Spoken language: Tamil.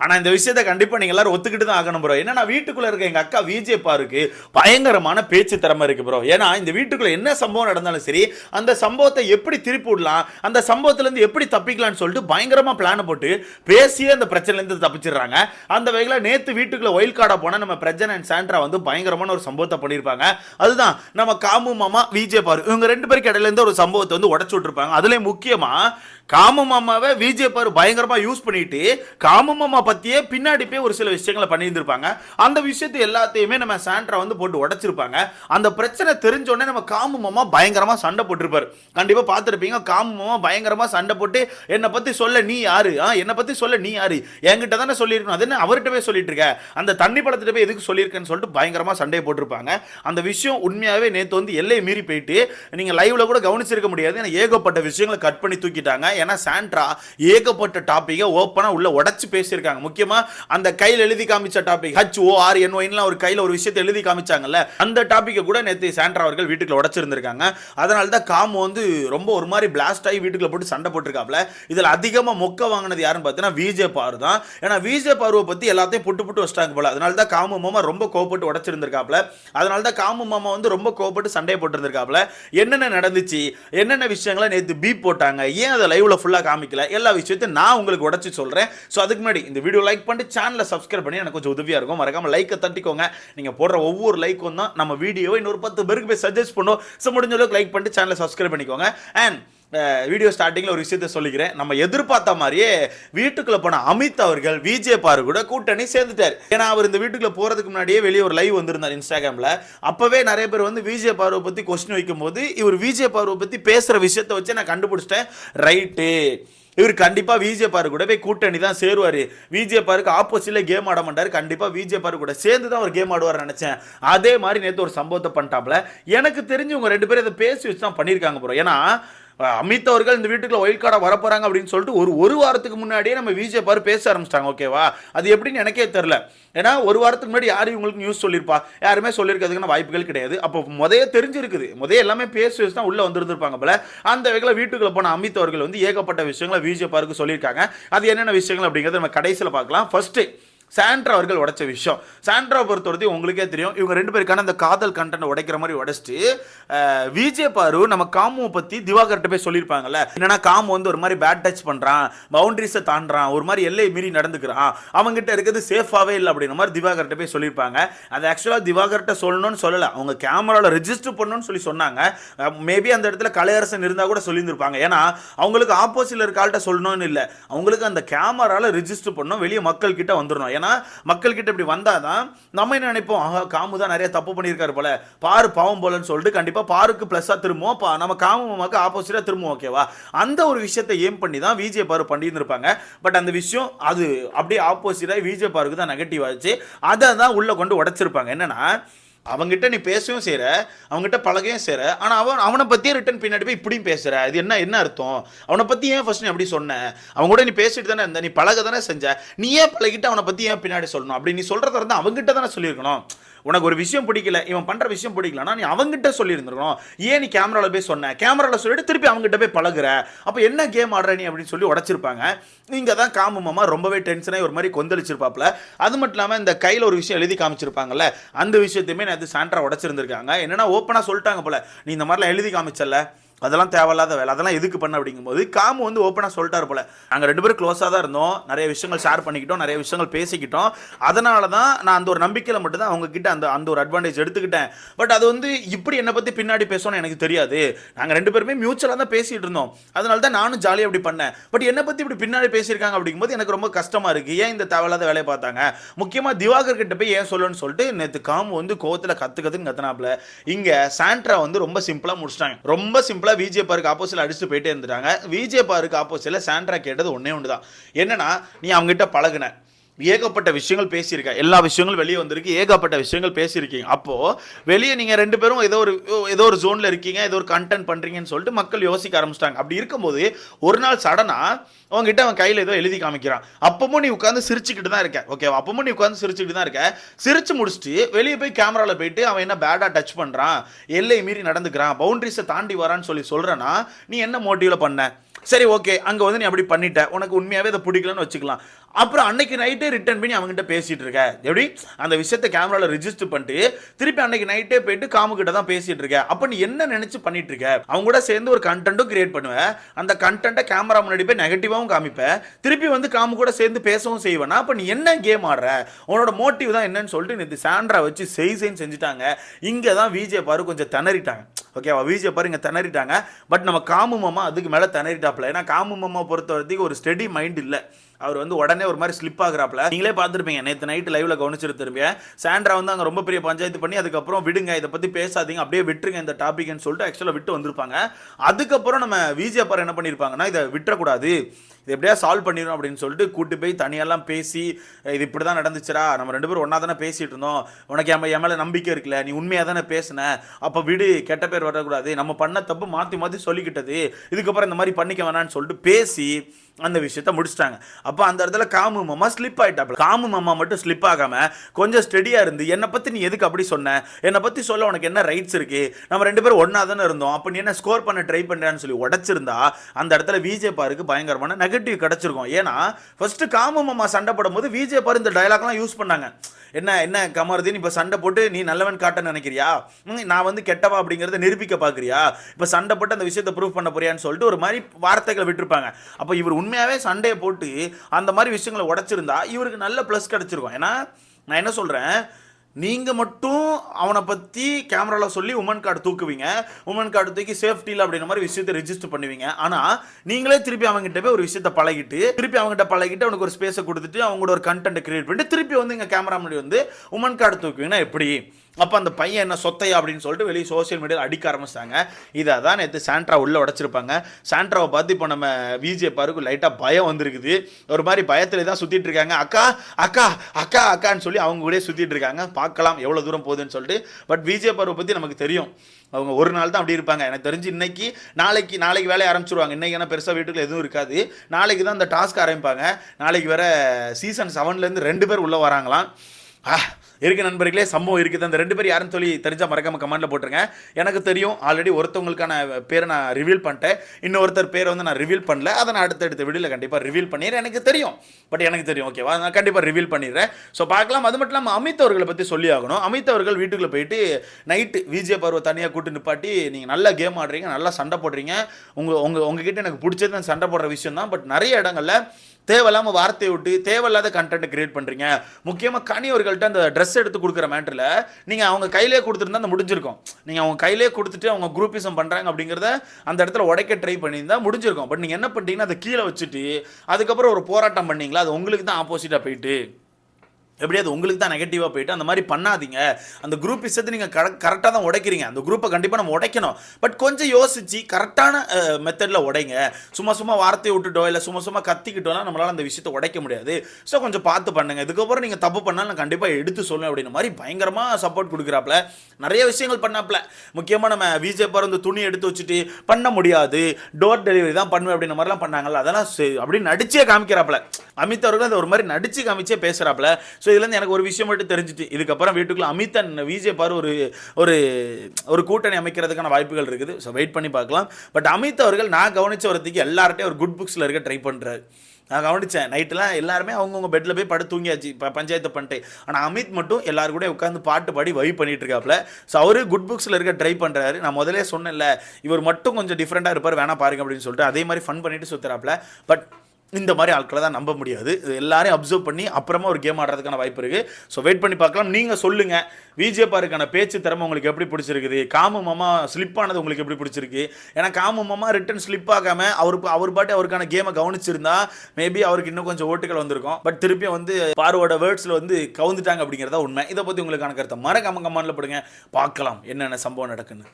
ஆனால் இந்த விஷயத்த கண்டிப்பாக நீங்கள் எல்லாரும் ஒத்துக்கிட்டு தான் ஆகணும் ப்ரோ ஏன்னா வீட்டுக்குள்ளே இருக்க எங்கள் அக்கா விஜே பாருக்கு பயங்கரமான பேச்சு திறமை இருக்குது ப்ரோ ஏன்னா இந்த வீட்டுக்குள்ளே என்ன சம்பவம் நடந்தாலும் சரி அந்த சம்பவத்தை எப்படி திருப்பி விடலாம் அந்த சம்பவத்துலேருந்து எப்படி தப்பிக்கலாம்னு சொல்லிட்டு பயங்கரமாக பிளான் போட்டு பேசியே அந்த பிரச்சனைலேருந்து தப்பிச்சிடுறாங்க. அந்த வகையில் நேற்று வீட்டுக்குள்ள ஒயில் கார்டா போனால் நம்ம பிரஜன் அண்ட் சாண்ட்ரா வந்து பயங்கரமான ஒரு சம்பவத்தை பண்ணியிருப்பாங்க. அதுதான் நம்ம காமு மாமா விஜே பாரு இவங்க ரெண்டு பேருக்கு இடையிலேருந்து ஒரு சம்பவத்தை வந்து உடச்சு விட்டுருப்பாங்க. அதுலேயும் முக்கியமாக காமு மாமாவை விஜே பாரு பயங்கரமாக யூஸ் பண்ணிட்டு காமு மாமா பற்றியே பின்னாடி போய் ஒரு சில விஷயங்களை பண்ணியிருந்திருப்பாங்க. அந்த விஷயத்தை எல்லாத்தையுமே நம்ம சாண்ட்ரா வந்து போட்டு உடச்சிருப்பாங்க. அந்த பிரச்சனை தெரிஞ்சோடனே நம்ம காமு மாமா சண்டை போட்டிருப்பார். கண்டிப்பாக பார்த்துருப்பீங்க காமு மாமா சண்டை போட்டு என்னை பற்றி சொல்ல நீ யாரு? ஆ என்னை பற்றி சொல்ல நீ யாரு? என்கிட்ட தானே சொல்லியிருக்கணும். அது என்ன அவர்கிட்ட போய் சொல்லிட்டு இருக்க? அந்த தண்ணி படத்திட்ட போய் எதுக்கு சொல்லியிருக்கேன்னு சொல்லிட்டு பயங்கரமாக சண்டையை போட்டிருப்பாங்க. அந்த விஷயம் உண்மையாகவே நேற்று வந்து எல்லையை மீறி போயிட்டு நீங்கள் லைவில் கூட கவனிச்சிருக்க முடியாது. ஏன்னா ஏகப்பட்ட விஷயங்களை கட் பண்ணி தூக்கிட்டாங்க. ஏன்னா சாண்ட்ரா ஏகப்பட்ட டாப்பிக்கை ஓப்பனாக உள்ள உடச்சி பேசியிருக்காங்க. முக்கியமா அந்த கையில் எழுதி காமிச்ச topic H O R N ஒயின்லாம் ஒரு கையில் ஒரு விஷயத்தை எழுதி காமிச்சாங்கல்ல. அந்த டாப்பிக்கை கூட நேற்று சாண்ட்ரா அவர்கள் வீட்டுக்குள்ள உடச்சிருந்திருக்காங்க. அதனால தான் காம் வந்து ரொம்ப ஒரு மாதிரி பிளாஸ்ட் ஆகி வீட்டுக்குள்ள போட்டு சண்டை போட்டிருக்காப்ல இதில் அதிகமாக மொக்க வாங்கினது யாருன்னு பார்த்தீங்கன்னா விஜே பாரு தான். ஏன்னா விஜே பாருவை பற்றி எல்லாத்தையும் புட்டு புட்டு வச்சிட்டாங்க போல. அதனால தான் காமு மாமா ரொம்ப கோவப்பட்டு உடச்சிருந்திருக்காப்ல அதனால தான் காமு மாமா வந்து ரொம்ப கோவப்பட்டு சண்டையை போட்டிருந்திருக்காப்ல என்னென்ன நடந்துச்சு? என்னென்ன விஷயங்களை நேற்று பீப் போட்டாங்க? ஏன் அதை லைவ்ல ஃபுல்லாக காமிக்கல? எல்லா விஷயத்தையும் நான் உங்களுக்கு உடச்சி சொல்கிறேன் ஸோ அதுக்கு முன்னாடி இந்த வீடியோ லைக் பண்ணிட்டு சேனலை சப்ஸ்கிரைப் பண்ணி எனக்கு கொஞ்சம் உதவியாக இருக்கும். மறக்காமல் லைக்கை தட்டிக்கோங்க. நீங்கள் போடுற ஒவ்வொரு லைக்கும் தான் நம்ம வீடியோவை இன்னொரு பத்து பேருக்கு போய் சஜஸ்ட் பண்ணுவோம் ஸோ முடிஞ்ச அளவுக்கு லைக் பண்ணிட்டு சேனலை சப்ஸ்கிரைப் பண்ணிக்கோங்க. அண்ட் வீடியோ ஸ்டார்டிங்கில் ஒரு விஷயத்த சொல்லிக்கிறேன். நம்ம எதிர்பார்த்த மாதிரியே வீட்டுக்குள்ளே போன அமித் அவர்கள் விஜே பாரு கூட கூட்டணி சேர்ந்துட்டார். ஏன்னா அவர் இந்த வீட்டுக்குள்ளே போகிறதுக்கு முன்னாடியே வெளியே ஒரு லைவ் வந்திருந்தார் இன்ஸ்டாகிராம்ல அப்போவே நிறைய பேர் வந்து விஜே பார்வை பற்றி கொஸ்டின் வைக்கும்போது இவர் விஜே பார்வை பற்றி பேசுகிற விஷயத்த வச்சு நான் கண்டுபிடிச்சிட்டேன். ரைட்டு இவர் கண்டிப்பாக விஜே பாரு கூட போய் கூட்டணி தான் சேருவார். விஜே பாருக்கு ஆப்போசிட்ல கேம் ஆட மாட்டார். கண்டிப்பாக விஜே பாரு கூட சேர்ந்து தான் அவர் கேம் ஆடுவார் நினச்சேன். அதே மாதிரி நேற்று ஒரு சம்பவத்தை பண்ணிட்டாப்ல. எனக்கு தெரிஞ்சு உங்க ரெண்டு பேரும் இதை பேசி வச்சு தான் பண்ணியிருக்காங்க ப்ரோ ஏன்னா அமித் அவர்கள் இந்த வீட்டுக்குள்ள ஒயில் கார்டா வரப்போறாங்க அப்படின்னு சொல்லிட்டு ஒரு ஒரு வாரத்துக்கு முன்னாடியே நம்ம விஜே பாரு பேச ஆரம்பிச்சிட்டாங்க ஓகேவா அது எப்படின்னு எனக்கே தெரில ஏன்னா ஒரு வாரத்துக்கு முன்னாடி யாரும் இவங்களுக்கு நியூஸ் சொல்லியிருப்பா? யாருமே சொல்லியிருக்கிறதுக்கான வாய்ப்புகள் கிடையாது. அப்போ முதைய தெரிஞ்சிருக்குது. முதைய எல்லாமே பேசி வச்சு தான் உள்ளே வந்திருந்திருப்பாங்க போல. அந்த வகையில் வீட்டுக்குள்ள போன அமித் அவர்கள் வந்து ஏகப்பட்ட விஷயங்களை விஜே பாருக்கு சொல்லியிருக்காங்க. அது என்னென்ன விஷயங்கள் அப்படிங்கிறத நம்ம கடைசியில் பார்க்கலாம். ஃபஸ்ட்டு சாண்ட்ரா அவர்கள் உடைச்ச விஷயம். சாண்ட்ரா பொறுத்தவரைக்கும் உங்களுக்கே தெரியும் இவங்க ரெண்டு பேருக்கான அந்த காதல் கண்டென்ட் உடைக்கிற மாதிரி உடைச்சிட்டு விஜய் விஜே பாரு நம்ம காமுவை பற்றி திவாகர்கிட்ட போய் சொல்லியிருப்பாங்கல்ல. என்னன்னா காமு வந்து ஒரு மாதிரி பேட் டச் பண்ணுறான் பவுண்டரிஸை தாண்டுறான் ஒரு மாதிரி எல்லை மீறி நடந்துக்கிறான். அவங்ககிட்ட இருக்கிறது சேஃபாகவே இல்லை அப்படின்ற மாதிரி திவாகர்கிட்ட போய் சொல்லியிருப்பாங்க. அது ஆக்சுவலாக திவாகர்கிட்ட சொல்லணும்னு சொல்லலை. அவங்க கேமராவில் ரெஜிஸ்டர் பண்ணணும்னு சொல்லி சொன்னாங்க. மேபி அந்த இடத்துல கலையரசன் இருந்தால் கூட சொல்லியிருந்திருப்பாங்க. ஏன்னா அவங்களுக்கு ஆப்போசிட்டில் இருக்க ஆள்கிட்ட சொல்லணும்னு இல்லை. அவங்களுக்கு அந்த கேமராவில் ரெஜிஸ்டர் பண்ணணும் வெளியே மக்கள் கிட்ட வந்துடணும். ஏன்னா மக்கள் இப்படி இப்படி வந்தாதான் நம்ம என்ன நினைப்போம்? ஆஹா காமு தான் நிறைய தப்பு பண்ணியிருக்காரு போல. பாரு பாவம் போலன்னு சொல்லிட்டு கண்டிப்பாக பாருக்கு ப்ளஸ்ஸாக திரும்புவோம். பா- நம்ம காமு ஆப்போசிட்டாக திரும்புவோம் ஓகேவா அந்த ஒரு விஷயத்தை ஏம் பண்ணி தான் விஜய் பாரு பண்ணியிருந்திருப்பாங்க. பட் அந்த விஷயம் அது அப்படியே ஆப்போசிட்டாக விஜய் பாருக்கு தான் நெகட்டிவ் ஆச்சு. அதை தான் உள்ளே கொண்டு உடச்சிருப்பாங்க. என்னென்னா அவங்ககிட்ட நீ பேசவும் செய்கிற அவங்ககிட்ட பழகவும் செய்கிற ஆனால் அவன் அவனை பற்றியே ரிட்டன் பின்னாடி போய் இப்படியும் பேசுகிற இது என்ன என்ன அர்த்தம்? அவனை பற்றி ஏன் ஃபர்ஸ்ட் நீ அப்படி சொன்ன? அவங்க கூட நீ பேசிட்டு தானே இருந்த நீ பழக தானே செஞ்ச? நீ ஏன் பழகிட்டு அவனை பற்றி ஏன் பின்னாடி சொல்லணும்? அப்படி நீ சொல்கிறத இருந்தால் அவங்ககிட்ட தானே சொல்லியிருக்கணும். உனக்கு ஒரு விஷயம் பிடிக்கல இவன் பண்ணுற விஷயம் பிடிக்கலனா நீ அவங்ககிட்ட சொல்லியிருந்துருக்கணும். ஏன் நீ கேமராவில் போய் சொன்ன? கேமராவில் சொல்லிட்டு திருப்பி அவங்ககிட்ட போய் பழகுற? அப்போ என்ன கேம் ஆடுற நீ அப்படின்னு சொல்லி உடச்சிருப்பாங்க. இங்கே தான் காமு மாமா ரொம்பவே டென்ஷனாகி ஒரு மாதிரி கொந்தளிச்சிருப்பாப்புல. அது மட்டும் இல்லாமல் இந்த கையில் ஒரு விஷயம் எழுதி காமிச்சிருப்பாங்கல்ல அந்த விஷயத்தையுமே நேற்று சாண்ட்ரா உடச்சிருந்துருக்காங்க. என்னென்னா ஓப்பனாக சொல்லிட்டாங்க போல. நீ இந்த மாதிரிலாம் எழுதி காமிச்சல அதெல்லாம் தேவையில்லாத வேலை. அதெல்லாம் எதுக்கு பண்ண அப்படிங்கும்போது காமு வந்து ஓப்பனாக சொல்லிட்டார் போல. நாங்கள் ரெண்டு பேரும் க்ளோஸாக தான் இருந்தோம். நிறைய விஷயங்கள் ஷேர் பண்ணிக்கிட்டோம். நிறைய விஷயங்கள் பேசிக்கிட்டோம். அதனால தான் நான் அந்த ஒரு நம்பிக்கையில் மட்டும்தான் அவங்கக்கிட்ட அந்த அந்த ஒரு அட்வான்டேஜ் எடுத்துக்கிட்டேன். பட் அது வந்து இப்படி என்னை பற்றி பின்னாடி பேசணும்னு எனக்கு தெரியாது. நாங்கள் ரெண்டு பேருமே மியூச்சுவலாக தான் பேசிகிட்டு இருந்தோம். அதனால தான் நானும் ஜாலியாக அப்படி பண்ணேன். பட் என்னை பற்றி இப்படி பின்னாடி பேசியிருக்காங்க அப்படிங்கும்போது எனக்கு ரொம்ப கஷ்டமாக இருக்குது ஏன் இந்த தேவையில்லாத வேலையை பார்த்தாங்க? முக்கியமாக திவாகர் கிட்ட போய் ஏன் சொல்லணும்னு சொல்லிட்டு நேற்று காமு வந்து கோவத்தில் கற்று கற்றுன்னு கத்துனாப்புல. இங்கே சாண்ட்ரா வந்து ரொம்ப சிம்பிளாக முடிச்சிட்டாங்க. ரொம்ப சிம்பிள் சிம்பிளாக விஜே பாருக்கு ஆப்போசிட்ல அடிச்சுட்டு போயிட்டே இருந்துட்டாங்க. விஜே பாருக்கு சாண்ட்ரா கேட்டது ஒன்றே ஒன்று தான் என்னன்னா நீ அவங்ககிட்ட பழகுன. ஏகப்பட்ட விஷயங்கள் பேசியிருக்கேன் எல்லா விஷயங்களும் வெளியே வந்திருக்கு. ஏகப்பட்ட விஷயங்கள் பேசியிருக்கீங்க. அப்போது வெளியே நீங்கள் ரெண்டு பேரும் ஏதோ ஒரு ஏதோ ஒரு ஜோனில் இருக்கீங்க ஏதோ ஒரு கண்டென்ட் பண்ணுறீங்கன்னு சொல்லிட்டு மக்கள் யோசிக்க ஆரம்பிச்சிட்டாங்க. அப்படி இருக்கும்போது ஒரு நாள் சடனாக அவங்ககிட்ட அவன் கையில் ஏதோ எழுதி காமிக்கிறான். அப்பமும் நீ உட்காந்து சிரிச்சுக்கிட்டு தான் இருக்க. ஓகேவா அப்பமும் நீ உட்காந்து சிரிச்சுக்கிட்டு தான் இருக்க. சிரிச்சு முடிச்சுட்டு வெளியே போய் கேமராவில் போயிட்டு அவன் என்ன பேடாக டச் பண்ணுறான் எல்லை மீறி நடந்துக்கிறான். பவுண்டரிஸை தாண்டி வரான்னு சொல்லி சொல்கிறேன்னா நீ என்ன மோட்டிவில் பண்ண? சரி ஓகே அங்கே வந்து நீ அப்படி பண்ணிட்ட. உனக்கு உண்மையாகவே இதை பிடிக்கலன்னு வச்சுக்கலாம். அப்புறம் அன்னைக்கு நைட்டே ரிட்டர்ன் பண்ணி அவங்ககிட்ட பேசிகிட்டு இருக்க. எப்படி? அந்த விஷயத்தை கேமராவில் ரிஜிஸ்டர் பண்ணிட்டு திருப்பி அன்னைக்கு நைட்டே போயிட்டு காமுக்கிட்ட தான் பேசிகிட்டு இருக்க. அப்போ நீ என்ன நினச்சி பண்ணிட்டு இருக்க? அவங்க கூட சேர்ந்து ஒரு கண்டென்ட்டும் கிரியேட் பண்ணுவேன் அந்த கண்டென்ட்டை கேமரா முன்னாடி போய் நெகட்டிவாகவும் காமிப்பேன் திருப்பி வந்து காமு கூட சேர்ந்து பேசவும் செய்வேனா? அப்போ நீ என்ன கேம் ஆடுற? உன்னோட மோட்டிவ் தான் என்னன்னு சொல்லிட்டு நேற்று சாண்ட்ரா வச்சு செய் செய்ன்னு செஞ்சுட்டாங்க. இங்கே தான் விஜய் பாரு கொஞ்சம் திணறிட்டாங்க. ஓகேவா விஜய் பாருங்க திணறிட்டாங்க. பட் நம்ம காமு மாமா அதுக்கு மேலே திணறிட்டாப்ல. ஏன்னா காமு மாமா பொறுத்த வரைக்கும் ஒரு ஸ்டெடி மைண்ட் இல்லை. அவர் வந்து உடனே ஒரு மாதிரி ஸ்லிப் ஆகுறாப்ல நீங்களே பார்த்துருப்பீங்க நேற்று நைட்டு லைவ்ல கவனிச்சிருப்பீங்க சாண்ட்ரா வந்து அங்கே ரொம்ப பெரிய பஞ்சாயத்து பண்ணி அதுக்கப்புறம் விடுங்க இதை பற்றி பேசாதீங்க அப்படியே விட்டுருங்க இந்த டாபிக்னு சொல்லிட்டு ஆக்சுவலாக விட்டு வந்திருப்பாங்க. அதுக்கப்புறம் நம்ம விஜய் பாரு என்ன பண்ணியிருப்பாங்கன்னா இதை விட்டுறக்கூடாது. இது எப்படியா சால்வ் பண்ணிடணும் அப்படின்னு சொல்லிட்டு கூட்டு போய் தனியெல்லாம் பேசி இது இப்படி தான் நடந்துச்சுடா நம்ம ரெண்டு பேரும் ஒன்றா தானே பேசிட்டு இருந்தோம். உனக்கு என் என் மேலே நம்பிக்கை இருக்குல்ல நீ உண்மையாக தானே பேசுன? அப்போ விடு கெட்ட பேர் வரக்கூடாது. நம்ம பண்ண தப்பு மாற்றி மாற்றி சொல்லிக்கிட்டது. இதுக்கப்புறம் இந்த மாதிரி பண்ணிக்க வேணாம்னு சொல்லிட்டு பேசி அந்த விஷயத்த முடிச்சிட்டாங்க. அப்போ அந்த இடத்துல காமு மாமா ஸ்லிப் ஆகிட்டாப்ல காமு மாமா மட்டும் ஸ்லிப் ஆகாம கொஞ்சம் ஸ்டெடியாக இருந்து என்னை பற்றி நீ எதுக்கு அப்படி சொன்ன? என்னை பற்றி சொல்ல உனக்கு என்ன ரைட்ஸ் இருக்கு? நம்ம ரெண்டு பேரும் ஒன்றா தானே இருந்தோம். அப்போ நீ என்ன ஸ்கோர் பண்ண ட்ரை பண்ணுறான்னு சொல்லி உடச்சிருந்தா அந்த இடத்துல விஜே பாருக்கு பயங்கரமான நெகட்டிவ் கிடச்சிருக்கும். ஏன்னா ஃபஸ்ட்டு காமு மாமா சண்டை போடும்போது விஜே பாரு இந்த டயலாக்லாம் யூஸ் பண்ணாங்க. என்ன என்ன கமருதீன் இப்போ சண்டை போட்டு நீ நல்லவன் காட்ட நினைக்கிறியா? ம், நான் வந்து கெட்டவா அப்படிங்கிறத நிரூபிக்க பார்க்குறியா இப்போ சண்டை போட்டு அந்த விஷயத்தை ப்ரூவ் பண்ண போறியான்னு சொல்லிட்டு ஒரு மாதிரி வார்த்தைகளை விட்டுருப்பாங்க. அப்போ இவர் உண்மையாகவே சண்டையை போட்டு அந்த மாதிரி விஷயங்களை உடைச்சிருந்தா இவருக்கு நல்ல ப்ளஸ் கிடச்சிருக்கும். ஏன்னா நான் என்ன சொல்கிறேன் நீங்கள் மட்டும் அவனை பற்றி கேமராவில் சொல்லி உமன் கார்டு தூக்குவீங்க. உமன் கார்டு தூக்கி சேஃப்டியில் அப்படின்ற மாதிரி விஷயத்தை ரெஜிஸ்டர் பண்ணுவீங்க. ஆனால் நீங்களே திருப்பி அவங்ககிட்ட போய் ஒரு விஷயத்தை பழகிட்டு திருப்பி அவங்ககிட்ட பழகிட்டு அவனுக்கு ஒரு ஸ்பேஸை கொடுத்துட்டு அவங்களோட ஒரு கண்டென்ட் கிரியேட் பண்ணிட்டு திருப்பி வந்து எங்கள் கேமரா முன்னாடி வந்து உமன் கார்டு தூக்குவீங்கன்னா எப்படி? அப்போ அந்த பையன் என்ன சொத்தையா அப்படின்னு சொல்லிட்டு வெளியே சோஷியல் மீடியாவில் அடிக்க ஆரம்பிச்சிட்டாங்க. இதை தான் நேற்று சாண்ட்ரா உள்ளே உடச்சிருப்பாங்க. சாண்ட்ராவை பார்த்து இப்போ நம்ம விஜே பாருக்கு லைட்டாக பயம் வந்திருக்குது. ஒரு மாதிரி பயத்தில் தான் சுற்றிட்டு இருக்காங்க. அக்கா அக்கா அக்கா அக்கான்னு சொல்லி அவங்க கூட சுற்றிட்டு இருக்காங்க. பார்க்கலாம் எவ்வளோ தூரம் போகுதுன்னு சொல்லிட்டு பட் விஜே பருவை பற்றி நமக்கு தெரியும். அவங்க ஒரு நாள் தான் அப்படி இருப்பாங்க. எனக்கு தெரிஞ்சு இன்னைக்கு நாளைக்கு நாளைக்கு வேலையை ஆரம்பிச்சிருவாங்க. இன்னைக்கு ஏன்னா பெருசாக வீட்டுக்குள்ள எதுவும் இருக்காது. நாளைக்கு தான் இந்த டாஸ்க் ஆரம்பிப்பாங்க. நாளைக்கு வேறு சீசன் செவன்லேருந்து ரெண்டு பேர் உள்ளே வராங்களாம். இருக்கு நண்பர்களே சம்பவம் இருக்குது. அந்த ரெண்டு பேர் யாருன்னு சொல்லி தெரிஞ்சால் மறக்காம கமெண்ட்ல போட்டுருங்க. எனக்கு தெரியும் ஆல்ரெடி ஒருத்தவங்களுக்கான பேரை நான் ரிவீல் பண்ணிட்டேன். இன்னொருத்தர் பேரை வந்து நான் ரிவீல் பண்ணல. அதை நான் அடுத்தடுத்த வீடியோவில் கண்டிப்பாக ரிவீல் பண்ணிடுறேன். எனக்கு தெரியும். பட் எனக்கு தெரியும். ஓகேவா நான் கண்டிப்பாக ரிவீல் பண்ணிடுறேன். ஸோ பார்க்கலாம். அது மட்டும் இல்லாமல் அமித் அவர்களை பற்றி சொல்லி ஆகணும். அமித் அவர்கள் வீட்டுக்குள்ளே போயிட்டு நைட்டு விஜய் பருவ தனியாக கூட்டு நிப்பாட்டி நீங்கள் நல்லா கேம் ஆடுறீங்க நல்லா சண்டை போடுறீங்க. உங்கள் உங்கள் உங்ககிட்ட எனக்கு பிடிச்சது நான் சண்டை போடுற விஷயம் தான் பட் நிறைய இடங்களில் தேவையில்லாமல் வார்த்தையை விட்டு தேவையில்லாத கண்டென்ட் கிரியேட் பண்ணுறீங்க முக்கியமாக கனி அவர்கள்ட்ட அந்த ட்ரெஸ் எடுத்து கொடுக்குற மேட்டரில் நீங்கள் அவங்க கையிலே கொடுத்துருந்தா அந்த முடிஞ்சிருக்கும். நீங்கள் அவங்க கையிலே கொடுத்துட்டு அவங்க குரூப்பிசம் பண்ணுறாங்க அப்படிங்கிறத அந்த இடத்துல உடைக்க ட்ரை பண்ணியிருந்தால் முடிஞ்சிருக்கும். பட் நீங்கள் என்ன பண்ணிட்டீங்கன்னா அதை கீழே வச்சுட்டு அதுக்கப்புறம் ஒரு போராட்டம் பண்ணீங்களா? அது உங்களுக்கு தான் ஆப்போசிட்டாக போயிட்டு. எப்படியாவது உங்களுக்கு தான் நெகட்டிவாக போயிட்டு அந்த மாதிரி பண்ணாதீங்க. அந்த குரூப் விஷயத்தை நீங்கள் கரெக்டாக தான் உடைக்கிறீங்க. அந்த குரூப்பை கண்டிப்பாக நம்ம உடைக்கணும். பட் கொஞ்சம் யோசிச்சு கரெக்டான மெத்தடில் உடைங்க. சும்மா சும்மா வார்த்தையை விட்டுட்டோ இல்லை சும்மா சும்மா கத்திக்கிட்டோம்னா நம்மளால் அந்த விஷயத்தை உடைக்க முடியாது. ஸோ கொஞ்சம் பார்த்து பண்ணுங்க. இதுக்கப்புறம் நீங்கள் தப்பு பண்ணாலும் நான் கண்டிப்பாக எடுத்து சொல்லுவேன் அப்படின்ற மாதிரி பயங்கரமாக சப்போர்ட் கொடுக்குறாப்புல. நிறைய விஷயங்கள் பண்ணாப்புல. முக்கியமாக நம்ம விஜய் வந்து துணி எடுத்து வச்சுட்டு பண்ண முடியாது. டோர் டெலிவரி தான் பண்ணுவேன் அப்படின்ற மாதிரிலாம் பண்ணாங்கல்ல அதெல்லாம் அப்படின்னு அப்படி நடிச்சே காமிக்கிறாப்புல. அமித் அவர்கள் அதை ஒரு மாதிரி நடிச்சு காமிச்சே பேசுகிறாப்புல ஸோ இதுலேருந்து எனக்கு ஒரு விஷயம் மட்டும் தெரிஞ்சிட்டு இதுக்கப்புறம் வீட்டுக்குள்ள அமித் அண்ட் விஜய் பாரு ஒரு ஒரு ஒரு கூட்டணி அமைக்கிறதுக்கான வாய்ப்புகள் இருக்குது. ஸோ வெயிட் பண்ணி பார்க்கலாம். பட் அமித் அவர்கள் நான் கவனிச்ச வரத்துக்கு எல்லார்ட்டையும் ஒரு குட் புக்ஸில் இருக்க ட்ரை பண்ணுறாரு நான் கவனித்தேன் நைட்டெலாம் எல்லாருமே அவங்கவுங்க பெட்டில் போய் படுத்து தூங்கியாச்சு. இப்போ பஞ்சாயத்து பண்ணிட்டு. ஆனால் அமித் மட்டும் எல்லாரும் கூட உட்காந்து பாட்டு பாடி வைப் பண்ணிட்டு இருக்காப்புல ஸோ அவரு குட் புக்ஸில் இருக்க ட்ரை பண்ணுறாரு நான் முதலே சொன்னேன்ல இவர் மட்டும் கொஞ்சம் டிஃப்ரெண்ட்டாக இருப்பார் வேணா பாருங்க அப்படின்னு சொல்லிட்டு அதே மாதிரி ஃபன் பண்ணிட்டு சுற்றுறாப்புல பட் இந்த மாதிரி ஆட்களை தான் நம்ப முடியாது. இது எல்லாரையும் அப்சர்வ் பண்ணி அப்புறமா ஒரு கேம் ஆடுறதுக்கான வாய்ப்பு இருக்குது ஸோ வெயிட் பண்ணி பார்க்கலாம். நீங்கள் சொல்லுங்கள் விஜேபாருக்கான பேச்சு திறமை உங்களுக்கு எப்படி பிடிச்சிருக்குது? காமு மாமா ஸ்லிப் ஆனது உங்களுக்கு எப்படி பிடிச்சிருக்கு? ஏன்னா காமு மாமா ரிட்டன் ஸ்லிப் ஆகாமல் அவர் அவர் பாட்டு அவருக்கான கேமை கவனிச்சிருந்தா மேபி அவருக்கு இன்னும் கொஞ்சம் ஓட்டுகள் வந்திருக்கும். பட் திருப்பியும் வந்து பார்வோட வேர்ட்ஸில் வந்து கவுந்துட்டாங்க அப்படிங்கிறதா உண்மை. இதை பற்றி உங்களுக்கான கருத்தை மறக்காம கமெண்ட்ல போடுங்க. பார்க்கலாம் என்னென்ன சம்பவம் நடக்குன்னு.